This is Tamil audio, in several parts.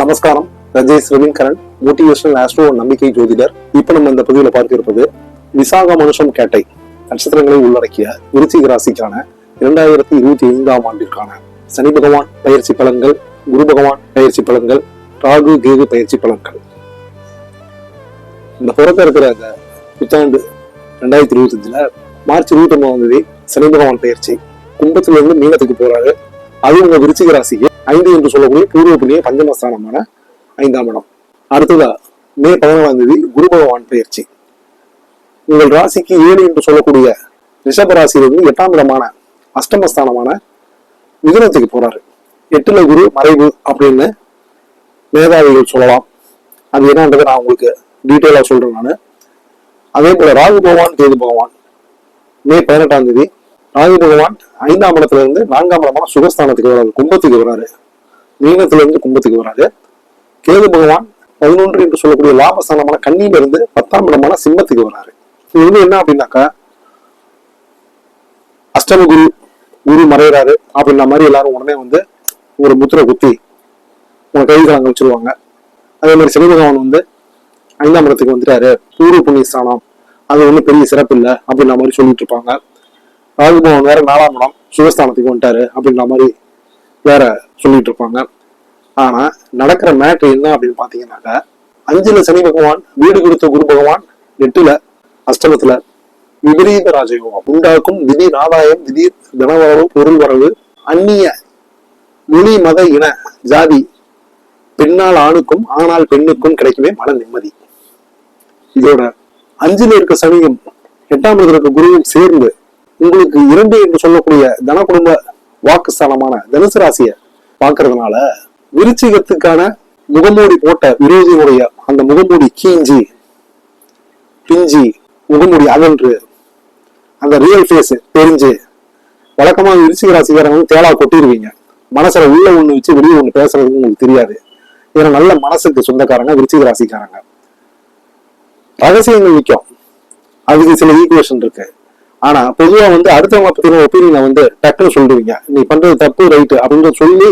நமஸ்காரம். ரஜேஷ் ரவீன்கரன் மோட்டிவேஷனல் ஆஸ்ட்ரோ நம்பிக்கை ஜோதிடர். இப்ப நம்ம இந்த பதிவுல பார்க்க இருப்பது விசாக மனுஷம் கேட்டை. நட்சத்திரங்களை உள்ளடக்கிய விருச்சிக ராசிக்கான இரண்டாயிரத்தி இருபத்தி ஐந்தாம் ஆண்டிற்கான சனி பகவான் பயிற்சி பலன்கள் குரு பகவான் பயிற்சி பலன்கள் ராகு கேது பயிற்சி பலன்கள். இந்த பிறக்க இருக்கிற அந்த புத்தாண்டு ரெண்டாயிரத்தி இருபத்தி அஞ்சுல மார்ச் இருபத்தி ஒன்பதாம் தேதி சனி பகவான் பயிற்சி கும்பத்துல இருந்து மீனத்துக்கு போறாரு. அது உங்க விருச்சிக ராசிக்கு ஐந்து என்று சொல்லக்கூடிய பூர்வ புண்ணிய பஞ்சமஸ்தானமான ஐந்தாம் இடம். அடுத்ததா மே பதினாலாம் தேதி குரு பகவான் பயிற்சி. உங்கள் ராசிக்கு ஏழு என்று சொல்லக்கூடிய ரிஷப ராசியிலிருந்து எட்டாம் இடமான அஷ்டமஸ்தானமான மிதுனத்துக்கு போறாரு. எட்டுல குரு மறைவு அப்படின்னு மேதாவிகள் சொல்லலாம். அது என்னன்றதை நான் உங்களுக்கு டீட்டெயிலாக சொல்றேன் நான். அதே போல ராகு பகவான் கேது பகவான் மே பதினெட்டாம் தேதி ராகு பகவான் ஐந்தாம் இடத்துல இருந்து நான்காம் இடமான சுகஸ்தானத்துக்கு வராரு. கும்பத்துக்கு வராரு. மீனத்துல இருந்து கும்பத்துக்கு வராரு. கேது பகவான் பதினொன்று என்று சொல்லக்கூடிய லாபஸ்தானமான கண்ணியில இருந்து பத்தாம் இடமான சிம்மத்துக்கு வராரு. இது வந்து என்ன அப்படின்னாக்கா அஷ்டம குரு குரு மறைகிறாரு அப்படின்ற மாதிரி எல்லாரும் உடனே வந்து ஒரு முத்திரை குத்தி உங்க கை வச்சிருவாங்க அதே மாதிரி சனி பகவான் வந்து ஐந்தாம் இடத்துக்கு வந்துட்டாரு. சூரிய புண்ணிய ஸ்தானம். அது ஒன்றும் பெரிய சிறப்பு இல்லை அப்படின்ற மாதிரி சொல்லிட்டு இருப்பாங்க. ராஜபவன் வேற நாலாம் இடம் சுகஸ்தானத்துக்கு வந்துட்டாரு அப்படின்ற மாதிரி வேற சொல்லிட்டு இருப்பாங்க. ஆனா நடக்கிற மேட்ரு என்ன அப்படின்னு பாத்தீங்கன்னாக்கா அஞ்சுல சனி பகவான் வீடு கொடுத்த குரு பகவான் எட்டுல அஷ்டமத்துல விபரீத ராஜயோகம். உண்டாக்கும் திடீர் ஆதாயம் திடீர் தனவரவு பொருள் வரவு அந்நிய மொழி மத இன ஜாதி பெண்ணால் ஆணுக்கும் ஆனால் பெண்ணுக்கும் கிடைக்குமே மன நிம்மதி. இதோட அஞ்சுல இருக்க சனியும் எட்டாம் இருக்க குருவும் சேர்ந்து உங்களுக்கு இரண்டு என்று சொல்லக்கூடிய தன குடும்ப வாக்குஸ்தானமான தனுசு ராசியை பார்க்கறதுனால விருச்சிகத்துக்கான முகமூடி போட்ட விரோதியினுடைய அந்த முகமூடி கீஞ்சி பிஞ்சி முகமூடி அகன்று அந்த ரியல் ஃபேஸ் தெரிஞ்சு வழக்கமா விருச்சிக ராசிக்காரங்க தேடா கொட்டிடுவீங்க மனசுல உள்ள ஒண்ணு வச்சு வெளியே ஒண்ணு பேசுறதுக்கு உங்களுக்கு தெரியாது. ஏன்னா நல்ல மனசுக்கு சொந்தக்காரங்க விருச்சிக ராசிக்காரங்க. ரகசியங்கள் நிற்கும் அதுக்கு சில ஈக்குவேஷன் இருக்கு. ஆனா பொதுவா வந்து அடுத்தவங்க பத்தின ஒப்பீனியனை வந்து டக்குன்னு சொல்லிடுவீங்க. நீ பண்றது தப்பு ரைட்டு அப்படின்னு சொல்லி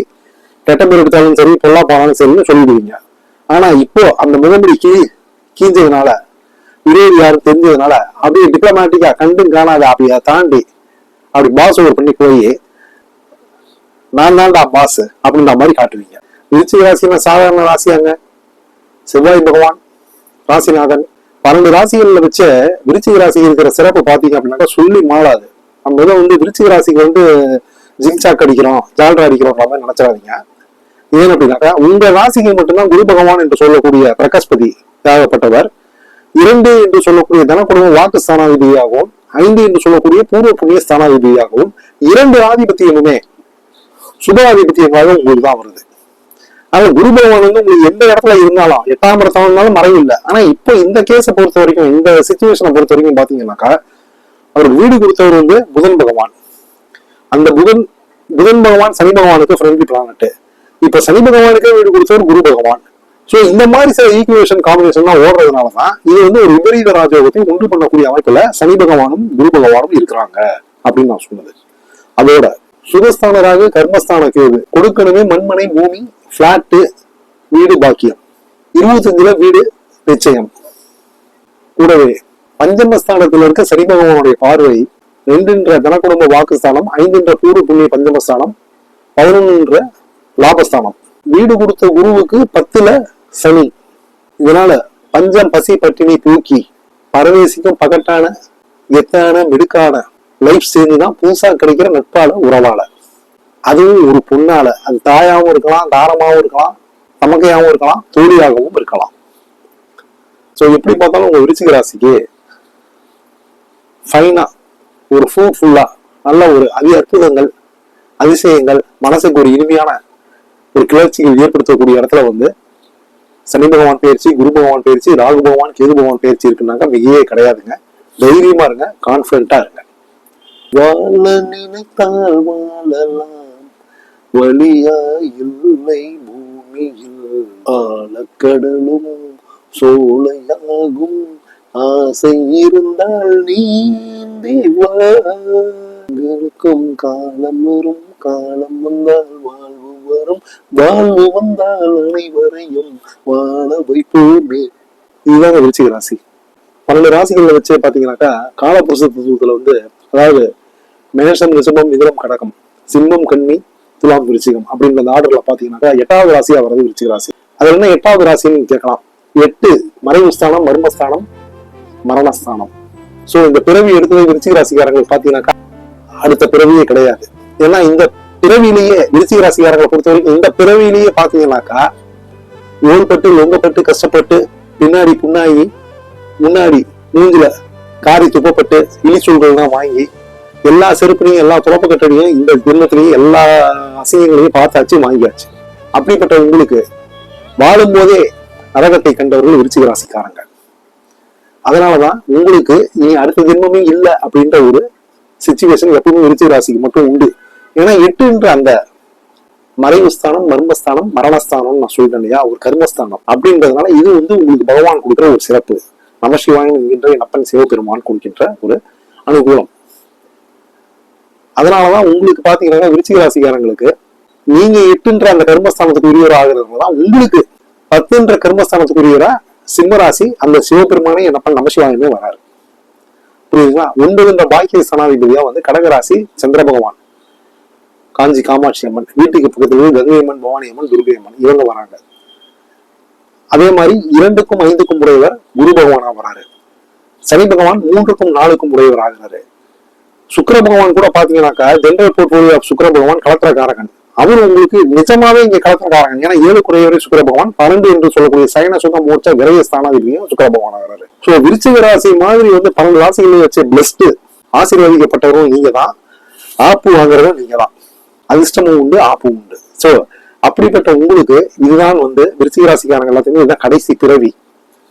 கெட்ட பேர் எடுத்தாலும் சரி பொல்லா போனாலும் சரின்னு சொல்லிடுவீங்க. ஆனா இப்போ அந்த முகமுடி கீ கீஞ்சதுனால விரோதி யாரும் தெரிஞ்சதுனால அப்படியே டிப்ளமேட்டிக்கா கண்டும் காணாத அப்படியா தாண்டி அப்படி பாஸ் ஓவர் பண்ணி போய் நான் தான்டா பாஸ் அப்படின்ற மாதிரி காட்டுவீங்க. விருச்சிக ராசினா சாதாரண ராசியாங்க. செவ்வாய் பகவான் ராசிநாதன் பன்னெண்டு ராசிகள்ல வச்ச விருச்சிக ராசிக்கு இருக்கிற சிறப்பு பாத்தீங்க அப்படின்னாக்கா சொல்லி மாறாது. நம்ம ஏதோ வந்து விருச்சிக ராசிக்கு வந்து ஜிங்சாக் அடிக்கிறோம் ஜால்ரா அடிக்கிறோம் மாதிரி நினைச்சிடாதீங்க. ஏன் அப்படின்னாக்கா உங்க ராசிக்கு மட்டும்தான் குரு பகவான் என்று சொல்லக்கூடிய பிரகஸ்பதி தேவைப்பட்டவர். இரண்டு என்று சொல்லக்கூடிய தனக்குடும்ப வாக்கு ஸ்தானாதிபதியாகவும் ஐந்து என்று சொல்லக்கூடிய பூர்வ புண்ணிய ஸ்தானாதிபதியாகவும் இரண்டு ஆதிபத்தியமுமே சுப ஆதிபத்தியமாக உங்களுக்கு தான் வருது. ஆனா குரு பகவான் வந்து உங்களுக்கு எந்த இடத்துல இருந்தாலும் எட்டாம் இடத்துல இருந்தாலும் மறைவு இல்லை ஆனா இப்போ இந்த கேஸை பொறுத்த வரைக்கும் இந்த சுச்சுவேஷனை பொறுத்த வரைக்கும் பாத்தீங்கன்னாக்கா அவர் வீடு கொடுத்தவர் வந்து புதன் பகவான். அந்த புதன் புதன் பகவான் சனி பகவானுக்கு ஃப்ரெண்ட்லி பிளானட்டு இப்ப சனி பகவானுக்கே வீடு கொடுத்தவர் குரு பகவான். ஸோ இந்த மாதிரி சில ஈக்குவேஷன் காம்பினேஷன்லாம் ஓடுறதுனால தான் இது வந்து ஒரு விபரீத ராஜயோகத்தை உண்டு பண்ணக்கூடிய அமைப்புல சனி பகவானும் குரு பகவானும் இருக்கிறாங்க அப்படின்னு நான் சொன்னது. அதோட சுகஸ்தானராக கர்மஸ்தான கேது கொடுக்கணுமே மண்மனை பூமி பிளாட்டு வீடு பாக்கியம். இருபத்தஞ்சுல வீடு நிச்சயம். கூடவே பஞ்சமஸ்தானத்தில் இருக்க சனி பகவானுடைய பார்வை ரெண்டுன்ற தனக்குடும்ப வாக்குஸ்தானம் ஐந்துன்ற பூர்வ புண்ணிய பஞ்சமஸ்தானம் பதினொன்றுன்ற லாபஸ்தானம். வீடு கொடுத்த குருவுக்கு பத்துல சனி. இதனால பஞ்சம் பசி பட்டினி தூக்கி பரவேசிக்கும் பகட்டான எத்தான மிடுக்கான லைஃப் சேர்ந்து தான் புதுசாக கிடைக்கிற நட்பால உறவால. அதுவும் ஒரு பொண்ணால. அது தாயாகவும் இருக்கலாம் தாரமாகவும் இருக்கலாம் தமக்கையாகவும் இருக்கலாம் தோழியாகவும் இருக்கலாம். ஸோ எப்படி பார்த்தாலும் உங்க விருச்சிக ராசிக்கு ஃபைனா ஒரு ஃப்ரூட்ஃபுல்லா நல்ல ஒரு அதி அற்புதங்கள் அதிசயங்கள் மனசுக்கு ஒரு இனிமையான ஒரு கிளர்ச்சிகள் ஏற்படுத்தக்கூடிய இடத்துல வந்து சனி பகவான் பயிற்சி குரு பகவான் பயிற்சி ராகு பகவான் கேது பகவான் பயிற்சி இருக்குனாக்கா மிகையே கிடையாதுங்க. தைரியமா இருங்க கான்பிடண்டா இருங்க. வாழ நினைத்தால் வாழலாம். வழியா இல்லை பூமியில் ஆழக்கடலும் சோலையாகும். ஆசை இருந்தால் நீந்தி வா. காலம் வரும் காலம் வந்தால் வாழ்வு வரும். வாழ்வு வந்தால் அனைவரையும் வாழ வைப்போமே. இதுதான் விருச்சிக ராசி. பன்னெண்டு ராசிகள்ல வச்சு பாத்தீங்கன்னாக்கா காலபுருஷ தத்துவத்துல வந்து அதாவது மேஷம் ரிஷபம் மிதுனம் கடகம். சிம்மம் கண்ணி துலாம் விருச்சிகம் அப்படின்ற அந்த ஆர்டர்ல பாத்தீங்கன்னாக்கா எட்டாவது ராசியா வர்றது விருச்சிக ராசி. அது என்ன எட்டாவது ராசின்னு கேட்கலாம். எட்டு மறைவு ஸ்தானம் மர்மஸ்தானம் மரணஸ்தானம் சோ இந்த பிறவி எடுத்தது விருச்சிக ராசிக்காரங்களுக்கு பாத்தீங்கன்னாக்கா அடுத்த பிறவியே கிடையாது. ஏன்னா இந்த பிறவியிலேயே விருச்சிக ராசிக்காரங்களை பொறுத்த வரைக்கும் இந்த பிறவியிலேயே பாத்தீங்கன்னாக்கா ஓல்பட்டு லொங்கப்பட்டு கஷ்டப்பட்டு பின்னாடி புண்ணாகி முன்னாடி மூஞ்சில காரி துப்பப்பட்டு இலி சொல்கள்லாம் வாங்கி எல்லா செருப்புலையும் எல்லா துறப்பு கட்டடியும் இந்த ஜென்மத்திலையும் எல்லா அசிங்கங்களையும் பார்த்தாச்சு வாங்கியாச்சு. அப்படிப்பட்ட உங்களுக்கு வாழும்போதே நரகத்தை கண்டவர்கள் விருச்சிக ராசிக்காரங்க. அதனாலதான் உங்களுக்கு இனி அடுத்த ஜென்மமே இல்லை அப்படின்ற ஒரு சுச்சுவேஷன் எப்பவுமே விருச்சிக ராசிக்கு மட்டும் உண்டு. ஏன்னா எட்டுன்ற அந்த மறைவு ஸ்தானம் மர்மஸ்தானம் மரணஸ்தானம் நான் சொல்லிட்டேன் இல்லையா? ஒரு கர்மஸ்தானம். அப்படின்றதுனால இது வந்து உங்களுக்கு பகவான் கொடுக்குற ஒரு சிறப்பு. நமசிவாயன் என்கின்ற என் அப்பன் சிவபெருமான் கொடுக்கின்ற ஒரு அனுகூலம். அதனாலதான் உங்களுக்கு பாத்தீங்கன்னா விருச்சிக ராசிக்காரங்களுக்கு நீங்க எட்டுன்ற அந்த கர்மஸ்தானத்துக்கு உரியவர் ஆகிறதுனால தான் உங்களுக்கு பத்துன்ற கர்மஸ்தானத்துக்கு உரியவரா சிம்மராசி அந்த சிவபெருமானே என்ன பண்ண நமசிவாயமே வராரு. புரியுதுங்களா? ஒன்பதுன்ற பாக்கிய ஸ்தானாதிபதியா வந்து கடகராசி சந்திர பகவான். காஞ்சி காமாட்சி அம்மன் வீட்டுக்கு பக்கத்துல கங்கை அம்மன் பவானி அம்மன் துர்கை அம்மன் இவங்க வராங்க. அதே மாதிரி இரண்டுக்கும் ஐந்துக்கும் உடையவர் குரு பகவானா வராரு. சனி பகவான் மூன்றுக்கும் நாலுக்கும் உடையவர் ஆகிறாரு. சுக்கர பகவான் கூட பாத்தீங்கன்னாக்கா ஜென்ரல் போர்ட்போலியோ ஆஃப் சுக்கர பகவான் கலத்திரக்காரகன். அவர் உங்களுக்கு நிஜமாவே இங்க கலத்திரக்காரகன். ஏன்னா ஏழு குறையவரை சுக்கர பகவான் பன்னெண்டு என்று சொல்லக்கூடிய சைன சுக மூர்ச்சா விரைய ஸ்தானாதிபதியும் சுக்கிர பகவான் ஆகிறாரு சோ விருச்சிக ராசி மாதிரி வந்து பன்னெண்டு ராசிகளையும் வச்சு பெஸ்ட் ஆசீர்வதிக்கப்பட்டவரும் நீங்க தான் ஆப்பு வாங்குறதும் நீங்க தான் அதிர்ஷ்டமும் உண்டு ஆப்பும் உண்டு. சோ அப்படிப்பட்ட உங்களுக்கு இதுதான் வந்து விருச்சிக ராசிக்காரங்க எல்லாத்தையுமே இதுதான் கடைசி பிறவி.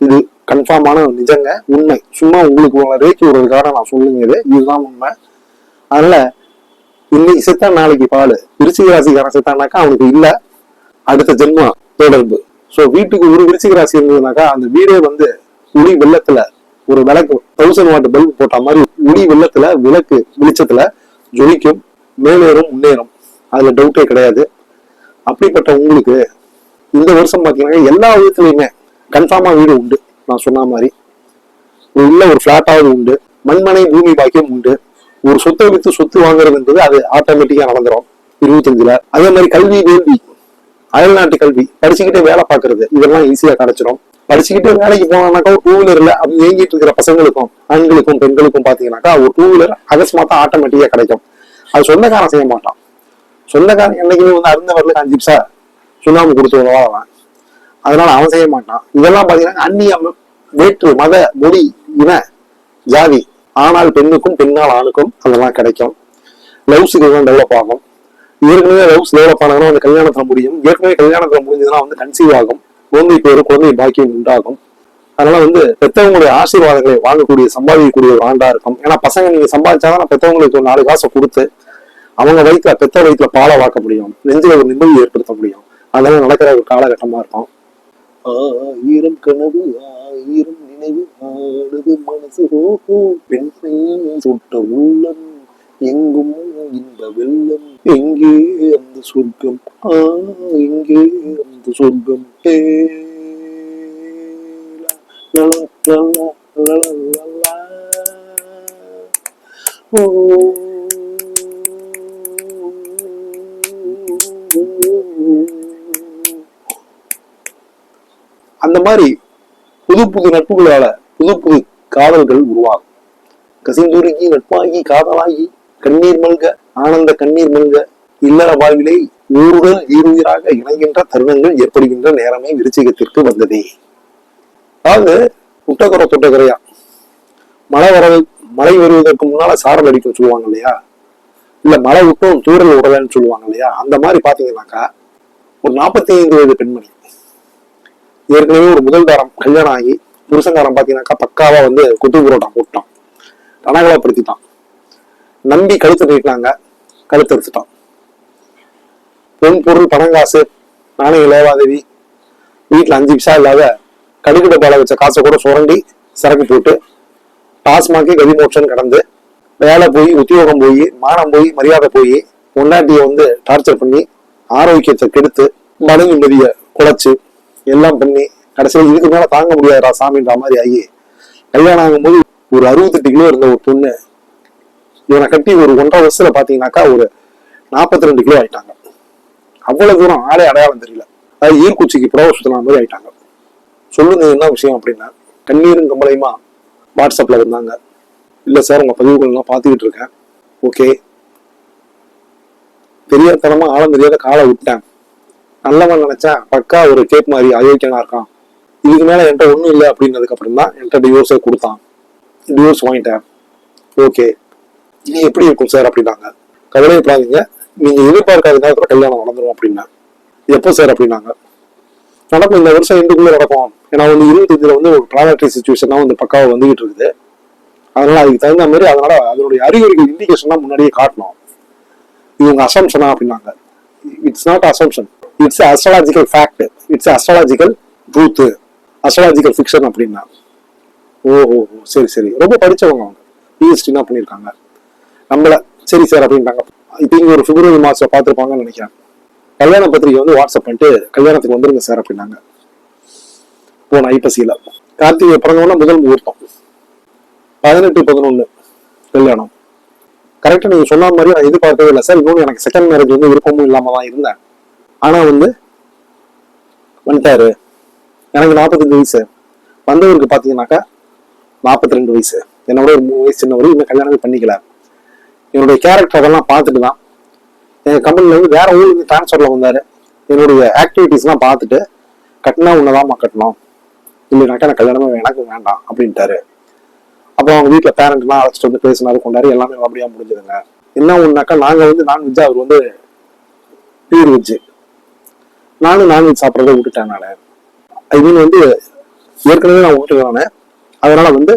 இது கன்ஃபார்மான நிஜங்க உண்மை. சும்மா உங்களுக்கு உங்களை ரேக்கி விடுறதுக்காக நான் சொல்லுங்க இது. இதுதான் உண்மை. அதனால இன்னைக்கு செத்தா நாளைக்கு பால். விருச்சிக ராசிக்காரன் செத்தானாக்கா அவனுக்கு இல்லை. அடுத்த ஜென்மம் தொடர்பு. ஸோ வீட்டுக்கு ஒரு விருச்சிக ராசி இருந்ததுனாக்கா அந்த வீடே வந்து ஒளி வெள்ளத்துல ஒரு விளக்கு தௌசண்ட் வாட் பல்ப் போட்ட மாதிரி ஒளி வெள்ளத்துல விளக்கு வெளிச்சத்துல ஜொலிக்கும். மேலேறும் முன்னேறும். அதுல டவுட்டே கிடையாது. அப்படிப்பட்ட உங்களுக்கு இந்த வருஷம் பாத்தீங்கன்னா எல்லா விதத்துலயுமே கன்ஃபார்மாக வீடு உண்டு. நான் சொன்ன மாதிரி. ஒரு உள்ள ஒரு ஃப்ளாட்டாவது உண்டு. மண்மனை பூமி பாக்கியம் உண்டு. ஒரு சொத்தை வித்து சொத்து வாங்குறதுன்றது அது ஆட்டோமேட்டிக்காக நடந்துரும். இருபத்தஞ்சில். அதே மாதிரி கல்வி வேள்வி. அயல்நாட்டு கல்வி. படிச்சுக்கிட்டே வேலை பார்க்கறது. இதெல்லாம் ஈஸியாக கிடைச்சிரும். படிச்சுக்கிட்டே வேலைக்கு போனாக்கா ஒரு டூ வீலர்ல அப்படி ஏங்கிட்டு இருக்கிற பசங்களுக்கும் ஆண்களுக்கும் பெண்களுக்கும் பார்த்தீங்கன்னாக்கா ஒரு டூ வீலர் அகஸ்மாத்தா ஆட்டோமேட்டிக்காக கிடைக்கும். அது சொந்தக்காரன் செய்ய மாட்டான். சொந்தக்காரன் என்னைக்குமே வந்து அருந்தவரில் அஞ்சு நிமிஷம் சுண்ணாம்பு கொடுத்து உதவாதான் அதனால அவன் செய்ய மாட்டான். இதெல்லாம் பாத்தீங்கன்னா அந்நிய வேற்று மத மொழி இன ஜாதி ஆனால் பெண்ணுக்கும் பெண்ணால் ஆணுக்கும் அதெல்லாம் கிடைக்கும். லவ்ஸ் இதெல்லாம் டெவலப் ஆகும். ஏற்கனவே லவ்ஸ் டெவலப் ஆனாலும் அந்த கல்யாணத்துல முடியும். ஏற்கனவே கல்யாணத்துல முடிஞ்சதுன்னா வந்து கன்சீவ் ஆகும். குழந்தை பேரு குழந்தை பாக்கியம் உண்டாகும். அதனால வந்து பெத்தவங்களுடைய ஆசீர்வாதங்களை வாங்கக்கூடிய சம்பாதிக்கக்கூடிய ஒரு ஆண்டா இருக்கும். ஏன்னா பசங்க நீங்க சம்பாதிச்சாதான் பெத்தவங்களுக்கு ஒரு நாலு காசை கொடுத்து அவங்க வயிற்றுல பெத்த வயிற்றுல பாலை வாக்க முடியும். நெஞ்சில ஒரு நிம்மதி ஏற்படுத்த முடியும். அதெல்லாம் நடக்கிற ஒரு காலகட்டமா இருக்கும். ஆயிரம் கனவு ஆயிரம் நினைவு ஆடுது மனசு ஓஹோ பெண்ணை சுட்ட உள்ளம் எங்கும் இந்த வெள்ளம். எங்கே அந்த சொர்க்கம்? ஆ எங்கே அந்த சொர்க்கம்? ஓ அந்த மாதிரி புது புது நட்புகளால புது புது காதல்கள் உருவாகும். கசிந்துருகி நட்பாகி காதலாகி கண்ணீர் மல்க ஆனந்த கண்ணீர் மல்க இல்லற வாழ்விலே ஊருடன் ஈருயிராக இணைகின்ற தருணங்கள் ஏற்படுகின்ற நேரமே விருச்சிகத்திற்கு வந்ததே. அதாவது குட்டக்கரை தொட்டக்கரையா மழை வர மழை வருவதற்கு முன்னால சாரல் அடிக்கும் சொல்லுவாங்க இல்லையா? இல்ல மழை விட்டும் தூரல் விடலன்னு சொல்லுவாங்க இல்லையா? அந்த மாதிரி பாத்தீங்கன்னாக்கா ஒரு நாற்பத்தி ஐந்து வயது பெண்மணி ஏற்கனவே ஒரு முதல் தாரம் கல்யாணம் ஆகி புருஷங்காரன் பாத்தீங்கன்னாக்கா பக்காவா வந்து குத்து புரோட்டா போட்டான். ரணகலப்படுத்திட்டான். நம்பி கழுத்து நீட்டினாங்க கழுத்து எடுத்துட்டான். பொன் பொருள் பணம் காசு நாணய லேவாதேவி வீட்டுல அஞ்சு பிசா இல்லாத கடுகு டப்பால வச்ச காசை கூட சுரண்டி சரக்கு போட்டு டாஸ்மாகே கதிமோட்சம் கடந்து வேலை போய் உத்தியோகம் போய் மானம் போய் மரியாதை போய் பொண்டாட்டியை வந்து டார்ச்சர் பண்ணி ஆரோக்கியத்தை கெடுத்து மன நிம்மதியை குலைச்சு எல்லாம் பண்ணி கடைசியில் இதுக்கு மேல தாங்க முடியாதுடா சாமின்ற மாதிரி ஆகி கல்யாணம் ஆகும்போது ஒரு அறுபத்தெட்டு கிலோ இருந்த ஒரு பொண்ணு இவனை கட்டி ஒரு ஒன்றரை வருஷத்துல பாத்தீங்கன்னாக்கா ஒரு நாற்பத்தி ரெண்டு கிலோ ஆயிட்டாங்க. அவ்வளவு தூரம் ஆளே அடையாளம் தெரியல. அது ஈர்க்குச்சிக்கு புறவ சுத்தின மாதிரி ஆயிட்டாங்க. சொல்லுங்க என்ன விஷயம் அப்படின்னா கண்ணீரும் கம்பளையுமா வாட்ஸ்அப்ல வந்தாங்க. இல்ல சார் உங்க பதிவுகள்லாம் பார்த்துக்கிட்டு இருக்கேன். ஓகே. தெரியாதனமா ஆழம் தெரியாத காலை விட்டேன் நல்லவன் நினைச்சேன் பக்கா ஒரு கேப் மாதிரி அயோக்கியனா இருக்கான். இதுக்கு மேல என்கிட்ட ஒண்ணும் இல்லை அப்படின்னதுக்கு அப்புறம் தான் என்கிட்ட டிவோர்ஸை கொடுத்தான். டிவோர்ஸ் வாங்கிட்டேன். ஓகே இனி எப்படி இருக்கும் சார் அப்படின்னாங்க. கவலையப்படாதீங்க நீங்க எதிர்பார்க்காத நேரத்துல கல்யாணம் நடந்துரும் அப்படின்னா எப்போ சார் அப்படின்னாங்க. நடக்கும். இந்த வருஷம் எண்டுக்குள்ளே நடக்கும். ஏன்னா வந்து இருபத்தஞ்சுல வந்து ஒரு ப்ராடக்டரி சுச்சுவேஷன் வந்து பக்காவாக வந்துகிட்டு இருக்குது. அதனால அதுக்கு தகுந்த மாதிரி அதனால அதனுடைய அறிகுறிகள் இண்டிகேஷன் முன்னாடியே காட்டணும். இது உங்க அசம்ஷனா அப்படின்னாங்க. It's not assumption it's astrological fact it's astrological truth astrological fiction அப்படின்னா. ஓஹோ சரி சரி. ரொம்ப படித்தவங்க அவங்க. பிஹெச்டினா பண்ணியிருக்காங்க. நம்மள சரி சார் அப்படின்ட்டாங்க இப்போ இங்கே ஒரு பிப்ரவரி மாதம் பார்த்துருப்பாங்கன்னு நினைக்கிறேன். கல்யாண பத்திரிகை வந்து வாட்ஸ்அப் பண்ணிட்டு கல்யாணத்துக்கு வந்துருங்க சார் அப்படின்னாங்க. போன ஐபசியில் கார்த்திகை பிறந்தவொன்னே முதல் முகூர்த்தம். பதினெட்டு பதினொன்று கல்யாணம். கரெக்டாக நீங்கள் சொன்ன மாதிரி நான் எதிர்பார்க்கவே இல்லை. சார் இன்னொன்று எனக்கு செகண்ட் மேரேஜ் வந்து விருப்பமும் இல்லாமல் தான் இருந்தேன். ஆனால் வந்து வந்துட்டாரு. எனக்கு நாற்பத்தஞ்சு வயசு. வந்தவருக்கு பார்த்தீங்கன்னாக்கா நாற்பத்தி ரெண்டு வயசு என்னோட ஒரு மூணு வயசு சின்னவர் இன்னும் கல்யாணமே பண்ணிக்கல. என்னுடைய கேரக்டர் அதெல்லாம் பார்த்துட்டு தான் எங்க கம்பெனிலேருந்து வேற ஊருக்கு டிரான்ஸ்ஃபரில் வந்தார். என்னுடைய ஆக்டிவிட்டீஸ்லாம் பார்த்துட்டு கட்டினா உன்னதாம்மா கட்டணும். இல்லைனாக்கா எனக்கு கல்யாணமே எனக்கு வேண்டாம் அப்படின்ட்டாரு. அப்போ அவங்க வீட்டில் பேரண்ட்லாம் அழைச்சிட்டு வந்து பேசினாரு கொண்டாரு எல்லாமே அப்படியா முடிஞ்சதுங்க. என்ன ஒன்றுனாக்கா நாங்கள் வந்து நான்வெஜ் அவர் வந்து பியூர் வெஜ்ஜு நானும் நான்வெஜ் சாப்பிட்றத விட்டுட்டேன் நான். ஐ மீன் வந்து ஏற்கனவே நான் விட்டுருக்கானே அதனால வந்து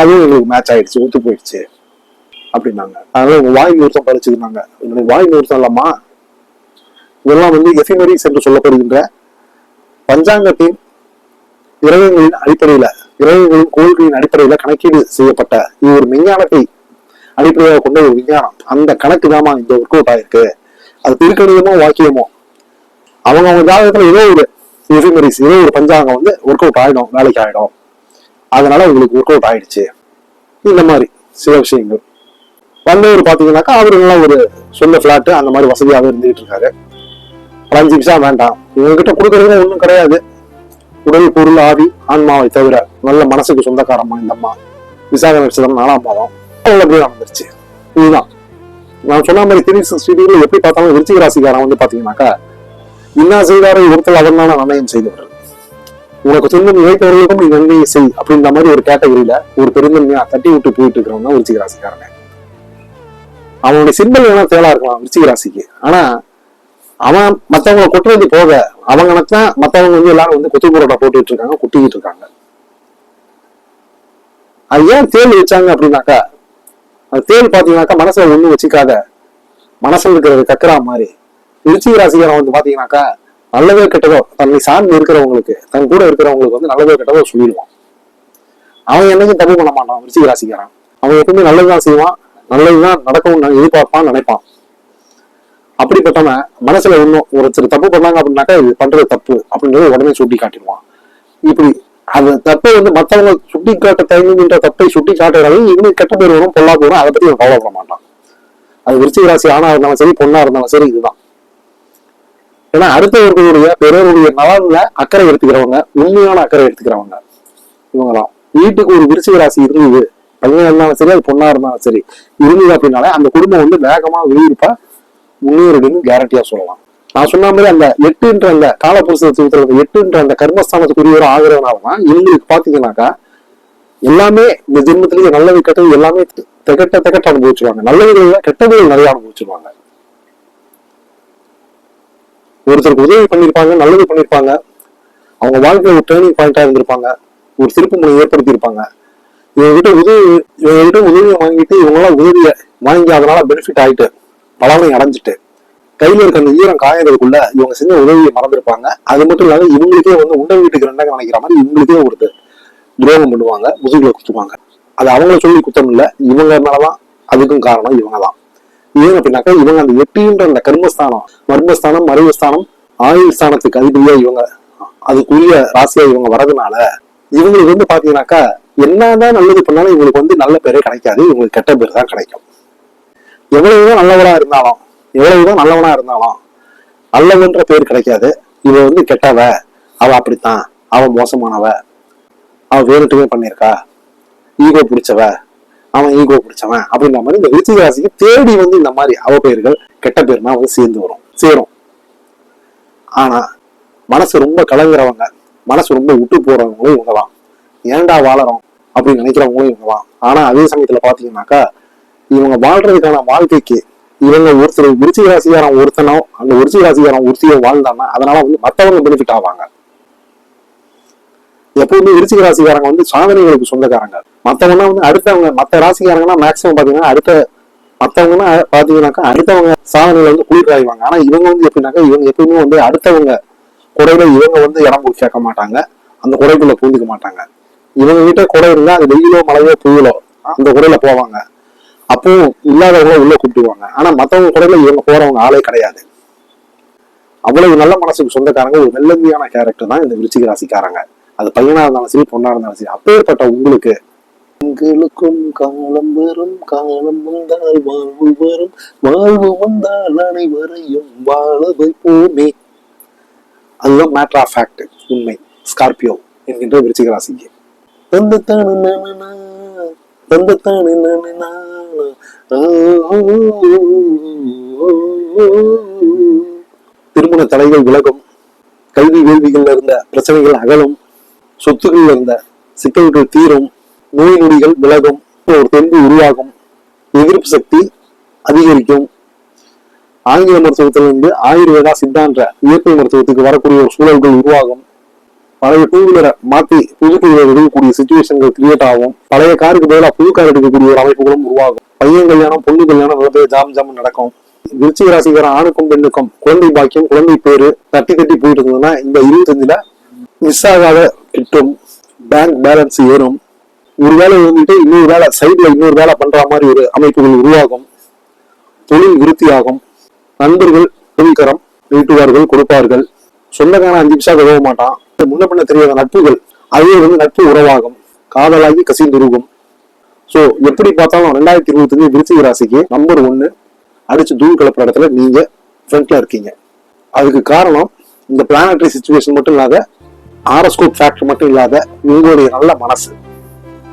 அதுவும் எங்களுக்கு மேட்ச் ஆயிடுச்சு ஒத்து போயிடுச்சு அப்படின்னாங்க. அதனால உங்க வாய் முகூர்த்தம் படிச்சுருந்தாங்க என்னுடைய வாய் முகூர்த்தம் இல்லாமா இதெல்லாம் வந்து எஃபிமரிஸ் என்று சொல்லப்படுகின்ற பஞ்சாங்கத்தின் கிரகங்களின் அடிப்படையில கிரகங்களின் கோள்களின் அடிப்படையில கணக்கீடு செய்யப்பட்ட இது ஒரு விஞ்ஞானத்தை அடிப்படையாக கொண்ட ஒரு விஞ்ஞானம். அந்த கணக்கு தாமா இந்த ஒர்க் அவுட் ஆயிருக்கு. அது திருக்கணிதமோ வாக்கியமோ அவங்க அவங்க ஜாதகத்துல ஏதோ ஒரு எஃபிமரிஸ் ஏதோ ஒரு பஞ்சாங்கம் வந்து ஒர்க் அவுட் ஆயிடும் வேலைக்கு ஆயிடும். அதனால உங்களுக்கு ஒர்க் அவுட் ஆயிடுச்சு. இந்த மாதிரி சில விஷயங்கள். வந்தவர் பார்த்தீங்கன்னாக்கா அவர் நல்லா ஒரு சொந்த ஃப்ளாட்டு அந்த மாதிரி வசதியாக இருந்துகிட்டு இருக்காரு. ஒரு அஞ்சு நிமிஷம் வேண்டாம். இவங்ககிட்ட கொடுக்கறது ஒன்றும் கிடையாது. உடல் பொருள் ஆவி ஆன்மாவை தவிர நல்ல மனசுக்கு சொந்தக்காரம்மா இந்த அம்மா. விசாக நட்சத்திரம் நாலாம் பாவம். அப்படியே நடந்துருச்சு. இதுதான். நான் சொன்ன மாதிரி திரு சிக்ஸ்டி எப்படி பார்த்தாலும் விருச்சிக ராசிக்காரன் வந்து பார்த்தீங்கன்னாக்கா இன்னா செய்தாரை ஒருத்தல் அவர்தான நன்னயம் செய்தவர்கள். உனக்கு துன்பம் இழைத்தவர்களுக்கும் நீ நன்மையை செய் அப்படின்ற மாதிரி ஒரு கேட்டகரியில ஒரு பெருந்தன்மையா தட்டி விட்டு போயிட்டு இருக்கிறவன் தான் விருச்சிக ராசிக்காரன். அவனுடைய சிம்பல் வேணா தேலா இருக்கலாம் விருச்சிக ராசிக்கு. ஆனா அவன் மத்தவங்களை கொட்டுறது போக அவங்க நினைச்சா மத்தவங்க வந்து எல்லாரும் வந்து கொத்து புரோட்டா போட்டுட்டு இருக்காங்க குட்டிக்கிட்டு இருக்காங்க. அது ஏன் தேல் வச்சாங்க அப்படின்னாக்கா அந்த தேல் பாத்தீங்கன்னாக்கா மனசுல ஒண்ணும் வச்சுக்காத. மனசுல இருக்கிறது கக்கரா மாதிரி. விருச்சிக ராசிக்காரன் வந்து பாத்தீங்கன்னாக்கா நல்லதோ கெட்டதோ தன்னை சார்ந்து இருக்கிறவங்களுக்கு தன் கூட இருக்கிறவங்களுக்கு வந்து நல்லதோ கெட்டதோ சொல்லிடுவான். அவன் என்னைக்கும் தப்பு பண்ண மாட்டான் விருச்சிக ராசிக்காரன். அவன் எப்பவுமே நல்லதுதான் செய்வான் நல்லதுதான் நடக்கும்னு எதிர்பார்ப்பான் நினைப்பான். அப்படிப்பட்டவன் மனசுல இன்னும் ஒருத்தர் தப்பு பண்ணாங்க அப்படின்னாக்கா இது பண்றது தப்பு அப்படின்றத உடனே சுட்டி காட்டிடுவான் இப்படி அந்த தப்பை வந்து மத்தவங்க சுட்டி காட்ட தயங்குகின்ற தப்பை சுட்டி காட்டுறாங்க இவனுக்கு கெட்ட பேர் வரும் பொல்லா போறோம் அதை பத்தி கவலைப்பட மாட்டான். அது விருச்சிக ராசி ஆணா இருந்தாலும் சரி பொண்ணா இருந்தாலும் சரி இதுதான். ஏன்னா அடுத்தவர்களுடைய பிறருடைய நலன்ல அக்கறை எடுத்துக்கிறவங்க உண்மையான அக்கறை எடுத்துக்கிறவங்க. இவங்களாம் வீட்டுக்கு ஒரு விருச்சிக ராசி இருந்தது. பையனா இருந்தாலும் சரி அது பொண்ணா இருந்தாலும் சரி இருந்தது அப்படின்னாலே அந்த குடும்பம் வந்து வேகமா வெளியிருப்பா முன்னேறிடுன்னு கேரண்டியா சொல்லலாம். நான் சொன்ன மாதிரி அந்த எட்டுன்ற அந்த காலபுருஷத்துல எட்டுன்ற அந்த கர்மஸ்தானத்துக்குரியவரும் ஆகிறதுனாலதான் இவங்களுக்கு பாத்தீங்கன்னாக்கா எல்லாமே இந்த ஜென்மத்திலேயே நல்லது கெட்டது எல்லாமே திகட்ட திகட்ட அனுபவிச்சிருவாங்க. நல்லதுகளை விட கெட்டதுகள் நிறைய அனுபவிச்சிருவாங்க. ஒருத்தருக்கு உதவி பண்ணியிருப்பாங்க நல்லது பண்ணியிருப்பாங்க அவங்க வாழ்க்கையில ஒரு டேர்னிங் பாயிண்டா இருந்திருப்பாங்க. ஒரு திருப்பு முனை ஏற்படுத்தி இருப்பாங்க இவங்க கிட்ட உதவி இவங்க கிட்ட உதவியை வாங்கிட்டு இவங்களாம் உதவியை வாங்கி அதனால பெனிஃபிட் ஆயிட்டு பலனை அடைஞ்சிட்டு கையில இருக்க அந்த ஈரம் காயறதுக்குள்ள இவங்க செஞ்ச உதவியை மறந்துருப்பாங்க. அது மட்டும் இல்லாம இவங்களுக்கே வந்து உண்டை வீட்டுக்கு ரெண்டாக நினைக்கிற மாதிரி இவங்களுக்கே ஒருத்தர் துரோகம் பண்ணுவாங்க முதுகுல குத்துவாங்க. அது அவங்கள சொல்லி குத்தம் இல்லை இவங்க மேலதான் அதுக்கும் காரணம் இவங்க தான் ஏன் அப்படின்னாக்கா இவங்க அந்த எட்டுன்ற அந்த கர்மஸ்தானம் மர்மஸ்தானம் மறைவுஸ்தானம் ஆயுள் ஸ்தானத்துக்கு அதிபதியா இவங்க அதுக்குரிய ராசியா இவங்க வரதுனால இவங்களுக்கு வந்து பாத்தீங்கன்னாக்கா என்னதான் நல்லது பண்ணாலும் இவங்களுக்கு வந்து நல்ல பேரே கிடைக்காது இவங்களுக்கு கெட்ட பேர் தான் கிடைக்கும். எவ்வளவுதான் நல்லவனா இருந்தாலும் எவ்வளவுதான் நல்லவனா இருந்தாலும் நல்லவன்ற பேர் கிடைக்காது. இவ வந்து கெட்டவ அவ அப்படித்தான் அவ மோசமானவ அவ வேணுட்டுமே பண்ணியிருக்கா ஈகோ பிடிச்சவ அவன் ஈகோ பிடிச்சவன் அப்படின்ற மாதிரி இந்த விருச்சிக ராசிக்கு தேடி வந்து இந்த மாதிரி அவ பெயர்கள் கெட்ட பேர்னா வந்து சேர்ந்து வரும். சேரும். ஆனா மனசு ரொம்ப கலங்குறவங்க மனசு ரொம்ப விட்டு போறவங்களும் இவங்க தான் ஏன்டா வாழறோம் அப்படின்னு நினைக்கிறவங்களும் இவங்க தான் ஆனா அதே சமயத்துல பாத்தீங்கன்னாக்கா இவங்க வாழ்றதுக்கான வாழ்க்கைக்கு இவங்க ஒருத்தர் விருச்சிக ராசிக்காரன் ஒருத்தனோ அந்த விருச்சிக ராசிக்காரன் ஒருத்தியோ வாழ்ந்தான்னா அதனால வந்து மத்தவங்க பெனிஃபிட் ஆவாங்க. எப்பவுமே விருச்சிக ராசிக்காரங்க வந்து சாதனைகளுக்கு சொந்தக்காரங்க. மத்தவங்கன்னா வந்து அடுத்தவங்க மத்த ராசிக்காரங்கன்னா மேக்சிமம் பாத்தீங்கன்னா அடுத்த மத்தவங்கன்னா பாத்தீங்கன்னாக்கா அடுத்தவங்க சாதனைகளை வந்து குளிர்காய்வாங்க. ஆனா இவங்க வந்து எப்படின்னாக்கா இவங்க எப்பவுமே வந்து அடுத்தவங்க குறையில இவங்க வந்து இடம் போய் கேட்க மாட்டாங்க. அந்த குறைக்குள்ள பூந்துக்க மாட்டாங்க. இவங்க கிட்ட குறை இருந்தா அது வெயிலோ மழையோ புயலோ அந்த குறையில போவாங்க. அப்போ இல்லாதவங்கள உள்ள கூப்பிடுவாங்க ஆனா மத்தவங்க குறையில இவங்க போறவங்க ஆளே கிடையாது. அவ்வளவு நல்ல மனசுக்கு சொந்தக்காரங்க ஒரு வெள்ளந்தியான கேரக்டர் தான் இந்த விருச்சிக ராசிக்காரங்க அது பையனா இருந்தாலும் சரி பொண்ணா இருந்தாலும் சரி அப்பேற்பட்ட உங்களுக்கு. உங்களுக்கும் காலம் வரும் காலம் வந்தால் வாழ்வு வரும் வாழ்வு வந்தால் அனைவரையும் வாழ வைப்போமே. அதுதான் மேட்டர் ஆஃப் ஃபேக்ட் உண்மை. ஸ்கார்பியோ என்கின்ற விருச்சிக ராசிக்கு. திருமண தடைகள் விலகும். கல்வி வேள்விகள்ல இருந்த பிரச்சனைகள் அகலும். சொத்துக்கள் இருந்த சிக்கல்கள் தீரும் நோய் நொடிகள் விலகும் ஒரு தெம்பு உருவாகும். எதிர்ப்பு சக்தி அதிகரிக்கும். ஆங்கில மருத்துவத்திலிருந்து ஆயுர்வேதா சித்தான்ற இயற்கை மருத்துவத்துக்கு வரக்கூடிய ஒரு சூழல்கள் உருவாகும். பழைய டூ வீலரை மாத்தி புது டூ வீலர் எடுக்கக்கூடிய சுச்சுவேஷன்கள் கிரியேட் ஆகும். பழைய காருக்கு பதிலாக புது கார் எடுக்கக்கூடிய ஒரு அமைப்புகளும் உருவாகும். பையன் கல்யாணம் பொண்ணு கல்யாணம் நல்லபடியா ஜாம் ஜாம் நடக்கும். விருச்சிக ராசிக்கார ஆணுக்கும் பெண்ணுக்கும் குழந்தை பாக்கியம் குழந்தை பேரு தட்டி தட்டி போயிட்டு இருந்ததுன்னா இந்த இருபத்தஞ்சுல மிஸ் ஆகாத கிட்டும் பேங்க் பேலன்ஸ் ஏறும். ஒரு வேலை இருந்துட்டு இன்னொரு வேலை சைடில் இன்னொரு வேலை பண்ற மாதிரி ஒரு அமைப்புகள் உருவாகும். தொழில் விருத்தியாகும். நண்பர்கள் தொழில்கரம் நீட்டுவார்கள் கொடுப்பார்கள். சொந்தக்கான அஞ்சு நிமிஷம் உதவ மாட்டான். முன்ன பண்ண தெரியாத நட்புகள் அதுவே வந்து நட்பு உறவாகும். காதலாகி கசிந்துருகும் ஸோ எப்படி பார்த்தாலும் ரெண்டாயிரத்தி இருபத்தஞ்சு விருச்சிக ராசிக்கு நம்பர் ஒன்று அடிச்சு தூள் கலப்புற இடத்துல நீங்க ஃப்ரண்ட்ல இருக்கீங்க. அதுக்கு காரணம் இந்த பிளானட்டரி சுச்சுவேஷன் மட்டும் இல்லாத ஆரோஸ்கோப் ஃபேக்டர் மட்டும் இல்லாத உங்களுடைய நல்ல மனசு.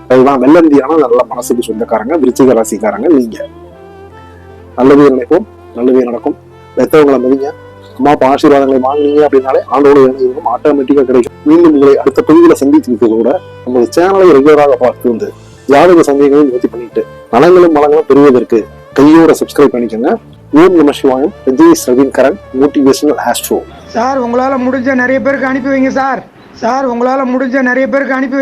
அதுதான் வெள்ளந்தியான நல்ல மனசுக்கு சொந்தக்காரங்க விருச்சிக ராசிக்காரங்க நீங்க. நல்லது நினைப்போம் நல்லது நடக்கும். பெற்றவங்களை மதிங்க. அம்மா அப்பா ஆசீர்வாதங்களை வாங்கினீங்க அப்படின்னாலே ஆண்டோட இணையும் ஆட்டோமேட்டிக்காக கிடைக்கும். மீண்டும் உங்களை அடுத்த பகுதியில் சந்தித்து கூட நம்ம சேனலை ரெகுலராக பார்த்து வந்து ஜாதக சந்தேகங்களும் நிவர்த்தி பண்ணிட்டு நலங்களும் மலங்களும் பெறுவதற்கு கையோட சப்ஸ்கிரைப் பண்ணிக்கோங்க. ஓம் நம Sivayam. Vijay Sarveen Karan motivational astro. Sir உங்களால் முடிஞ்ச நிறைய பேருக்கு அனுப்பி வைங்க சார். சார் உங்களால் முடிஞ்ச நிறைய பேருக்கு அனுப்பி